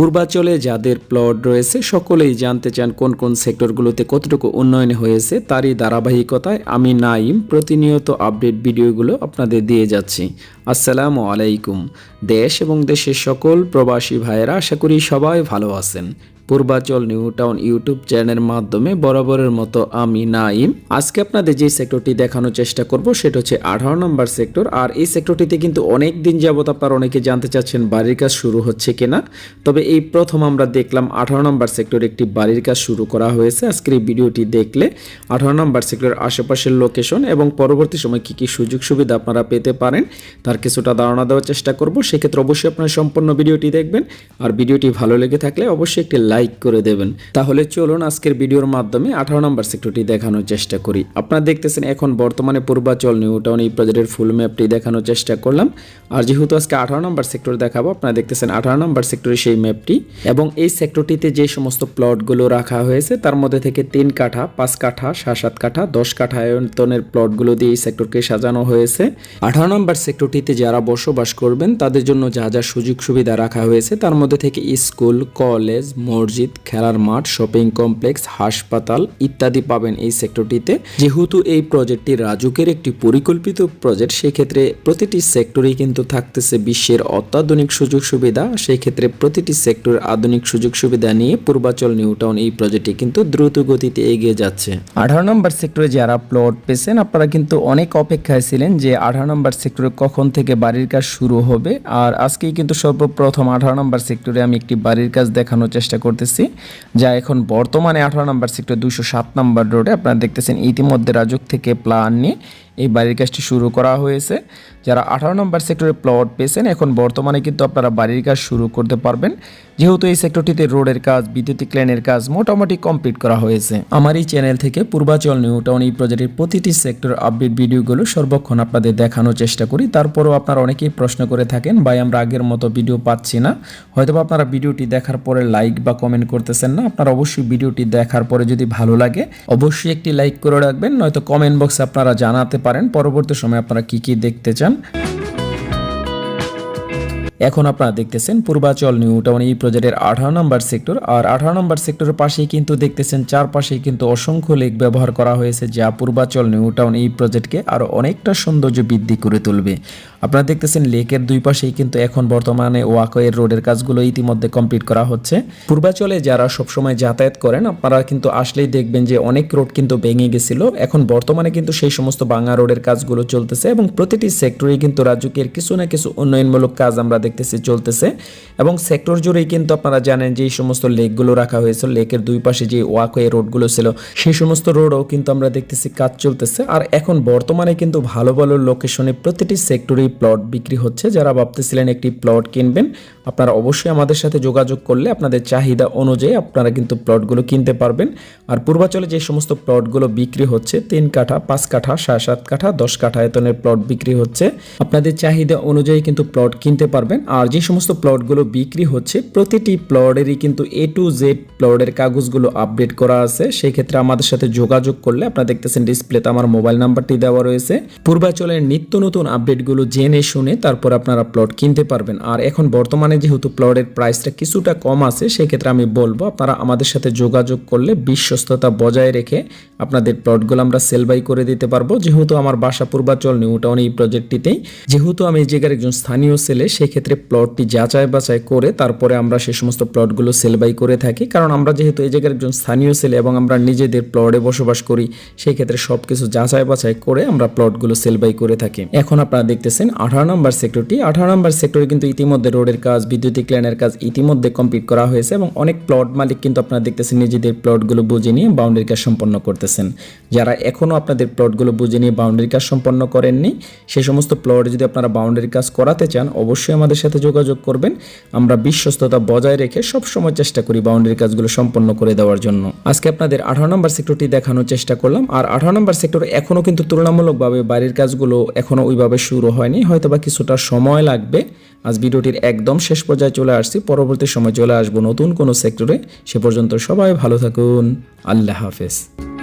পূর্বাচলে যাদের প্লট রয়েছে, সকলেই জানতে চান কোন কোন সেক্টরগুলোতে কতটুকু উন্নয়ন হয়েছে, তারই ধারাবাহিকতায় আমি নাইম প্রতিনিয়ত আপডেট ভিডিওগুলো আপনাদের দিয়ে যাচ্ছি। আসসালামু আলাইকুম। দেশ এবং দেশের সকল প্রবাসী ভাইয়েরা, আশা করি সবাই ভালো আছেন। পূর্বাচল নিউ টাউন ইউটিউব চ্যানেলের মাধ্যমে বরাবরের মতো আমি নাইম। আজকে আপনাদের যে সেক্টরটি দেখানোর চেষ্টা করব, সেটা হচ্ছে আঠারো নম্বর সেক্টর। আর এই সেক্টরটিতে কিন্তু অনেক দিন যাবত আপনার অনেকে জানতে চাচ্ছেন বাড়ির কাজ শুরু হচ্ছে কিনা। তবে এই প্রথম আমরা দেখলাম আঠারো নম্বর সেক্টরে একটি বাড়ির কাজ শুরু করা হয়েছে। আজকের এই ভিডিওটি দেখলে আঠারো নম্বর সেক্টরের আশেপাশের লোকেশন এবং পরবর্তী সময় কি কি সুযোগ সুবিধা আপনারা পেতে পারেন, তার কিছুটা ধারণা দেওয়ার চেষ্টা করব। সেক্ষেত্রে অবশ্যই আপনারা সম্পূর্ণ ভিডিওটি দেখবেন। আর ভিডিওটি ভালো লেগে থাকলে অবশ্যই একটি লাইক করে দেবেন। তাহলে চলুন আজকের ভিডিওর মাধ্যমে আঠারো নম্বর সেক্টরটি দেখানোর চেষ্টা করি। আপনারা দেখতেছেন এখন বর্তমানে পূর্বাচল নিউ টাউন এই প্রজেক্টের ফুল ম্যাপটি দেখানোর চেষ্টা করলাম। আর যেহেতু আজকে আঠারো নম্বর সেক্টর দেখাবো, আপনারা দেখতেছেন আঠারো নম্বর সেক্টরের সেই ম্যাপটি এবং এই সেক্টরটিতে যে সমস্ত প্লটগুলো রাখা হয়েছে, তার মধ্যে থেকে তিন কাঠা, পাঁচ কাঠা সাত সাত কাঠা, দশ কাঠা আয়তনের প্লটগুলো দিয়ে এই সেক্টরকে সাজানো হয়েছে। আঠারো নম্বর সেক্টরটিতে যারা বসবাস করবেন, তাদের জন্য যা যা সুযোগ সুবিধা রাখা হয়েছে, তার মধ্যে থেকে স্কুল, কলেজ মসজিদ, খেলার মাঠ শপিং কমপ্লেক্স হাসপাতাল ইত্যাদি পাবেন এই সেক্টরটিতে যেহেতু এই প্রজেক্টটি রাজুকের একটি পরিকল্পিত প্রজেক্ট সেক্ষেত্রে প্রতিটি সেক্টরেই কিন্তু থাকতেছে বিশ্বের অত্যাধুনিক সুযোগ সুবিধা। সেই ক্ষেত্রে প্রতিটি সেক্টর আধুনিক সুযোগ সুবিধা নিয়ে পূর্বাচল নিউটাউন এই প্রজেক্টটি কিন্তু দ্রুত গতিতে এগিয়ে যাচ্ছে। আঠারো নম্বর সেক্টরে যারা প্লট পেয়েছেন, আপনারা কিন্তু অনেক অপেক্ষায় ছিলেন যে আঠারো নম্বর সেক্টরে কখন থেকে বাড়ির কাজ শুরু হবে। আর আজকেই কিন্তু সর্বপ্রথম আঠারো নম্বর সেক্টরে আমি একটি বাড়ির কাজ দেখানোর চেষ্টা করতেছি যা এখন বর্তমানে আঠারো নম্বর সেক্টর দুশো সাত নাম্বার রোডে আপনারা দেখতেছেন ইতিমধ্যে রাজুক থেকে প্লান নিয়ে এই বাড়ির কাজটি শুরু করা হয়েছে। যারা আঠারো নম্বর সেক্টরে প্লট পেয়েছেন, এখন বর্তমানে কিন্তু আপনারা বাড়ির কাজ শুরু করতে পারবেন। যেহেতু এই সেক্টরটিতে রোডের কাজ, বিদ্যুতিক লাইনের কাজ মোটামুটি কমপ্লিট করা হয়েছে। আমার এই চ্যানেল থেকে পূর্বাচল নিউ টাউন এই প্রজেক্টের প্রতিটি সেক্টর আপডেট ভিডিওগুলো সর্বক্ষণ আপনাদের দেখানোর চেষ্টা করি। তারপরেও আপনারা অনেকেই প্রশ্ন করে থাকেন, ভাই, আমরা আগের মতো ভিডিও পাচ্ছি না। হয়তো আপনারা ভিডিওটি দেখার পরে লাইক বা কমেন্ট করতেছেন না। আপনারা অবশ্যই ভিডিওটি দেখার পরে যদি ভালো লাগে, অবশ্যই একটি লাইক করে রাখবেন, নয়তো কমেন্ট বক্সে আপনারা জানাতে পারেন। পরবর্তী সময় আপনারা কি কি দেখতে চান? এখন আপনারা দেখতেছেন পূর্বাচল নিউ টাউন, এই প্রজেক্টের আঠারো নম্বর সেক্টর। আর আঠারো নম্বর সেক্টরের পাশেই কিন্তু দেখতেছেন চারপাশে কিন্তু অসংখ্য লেক ব্যবহার করা হয়েছে, যা পূর্বাচল নিউ টাউন এই প্রজেক্টকে আরও অনেকটা সৌন্দর্য বৃদ্ধি করে তুলবে। আপনারা দেখতেছেন লেকের দুই পাশেই কিন্তু এখন বর্তমানে ওয়াকওয়ের রোডের কাজগুলো ইতিমধ্যে কমপ্লিট করা হচ্ছে। পূর্বাচলে যারা সবসময় যাতায়াত করেন, আপনারা কিন্তু আসলেই দেখবেন যে অনেক রোড কিন্তু ভেঙে গেছিল। এখন বর্তমানে কিন্তু সেই সমস্ত বাঙা রোডের কাজগুলো চলতেছে এবং প্রতিটি সেক্টরে কিন্তু রাজুকের কিছু না কিছু উন্নয়নমূলক কাজ আমরা দেখতেছি চলতেছে। এবং সেক্টর জুড়েই কিন্তু আপনারা জানেন যে এই সমস্ত লেকগুলো রাখা হয়েছে, লেকের দুই পাশে যে ওয়াকওয়ে রোডগুলো ছিল, সেই সমস্ত রোডও কিন্তু আমরা দেখতেছি কাজ চলতেছে। আর এখন বর্তমানে কিন্তু ভালো ভালো লোকেশনে প্রতিটি সেক্টরেই প্লট বিক্রি হচ্ছে। যারা ভাবতেছিলেন একটি প্লট কিনবেন, আপনারা অবশ্যই আমাদের সাথে যোগাযোগ করলে আপনাদের চাহিদা অনুযায়ী আপনারা কিন্তু প্লটগুলো কিনতে পারবেন। আর পূর্বাচলে যে সমস্ত প্লটগুলো বিক্রি হচ্ছে, তিন কাঠা, পাঁচ কাঠা, সাড়ে সাত কাঠা, দশ কাঠা আয়তনের প্লট বিক্রি হচ্ছে। আপনাদের চাহিদা অনুযায়ী কিন্তু প্লট কিনতে পারবেন। আর যে সমস্ত প্লটগুলো বিক্রি হচ্ছে, প্রতিটি প্লটেরই কিন্তু এ টু জেড প্লটের কাগজগুলো আপডেট করা আছে। সেই ক্ষেত্রে আমাদের সাথে যোগাযোগ করলে, আপনারা দেখতেছেন ডিসপ্লেতে আমার মোবাইল নাম্বারটি দেওয়া রয়েছে। পূর্বাচলের নিত্য নতুন আপডেটগুলো জেনে শুনে তারপর আপনারা প্লট কিনতে পারবেন। আর এখন বর্তমানে যেহেতু প্লটের প্রাইসটা কিছুটা কম আছে, সেক্ষেত্রে আমি বলব আপনারা আমাদের সাথে যোগাযোগ করলে বিশ্বস্ততা বজায় রেখে আপনাদের প্লটগুলো আমরা সেল বাই করে দিতে পারব। যেহেতু আমার বাসা পূর্বাচল নিউ টাউন এই প্রজেক্টটিতেই যেহেতু আমি এই জায়গার একজন স্থানীয় সেলে সেক্ষেত্রে প্লটটি যাচাই বাছাই করে তারপরে আমরা সে সমস্ত প্লটগুলো সেল বাই করে থাকি। কারণ আমরা যেহেতু এই জায়গার একজন স্থানীয় সেলে এবং আমরা নিজেদের প্লটে বসবাস করি সেই ক্ষেত্রে সব কিছু যাচাই বাছাই করে আমরা প্লটগুলো সেল বাই করে থাকি। এখন আপনারা দেখতেছেন আঠারো নম্বর সেক্টরটি, আঠারো নম্বর সেক্টরে কিন্তু ইতিমধ্যে রোডের কাজ, বিদ্যুতিক লাইনের কাজ ইতিমধ্যে কমপ্লিট করা হয়েছে এবং অনেক প্লট মালিক কিন্তু আপনারা দেখতেছেন নিজেদের প্লটগুলো বুঝে নিয়ে বাউন্ডারি কাজ সম্পন্ন করতেছেন। যারা এখনও আপনাদের প্লটগুলো বুঝে নিয়ে বাউন্ডারি কাজ সম্পন্ন করেননি, সে সমস্ত প্লট যদি আপনারা বাউন্ডারি কাজ করাতে চান, অবশ্যই আমাদের সাথে যোগাযোগ করবেন। আমরা বিশ্বস্ততা বজায় রেখে সব সময় চেষ্টা করি বাউন্ডারি কাজগুলো সম্পন্ন করে দেওয়ার জন্য। আজকে আপনাদের আঠারো নম্বর সেক্টরটি দেখানোর চেষ্টা করলাম। আর আঠারো নম্বর সেক্টর এখনও কিন্তু তুলনামূলকভাবে বাড়ির কাজগুলো এখনও ওইভাবে শুরু হয়নি। হয়তোবা কিছুটা সময় লাগবে। আজ ভিডিওটির একদম শেষ পর্যায়ে চলে আসছি। পরবর্তী সময় চলে আসব নতুন কোনো সেক্টরে। সে পর্যন্ত সবাই ভালো থাকুন। আল্লাহ হাফেজ।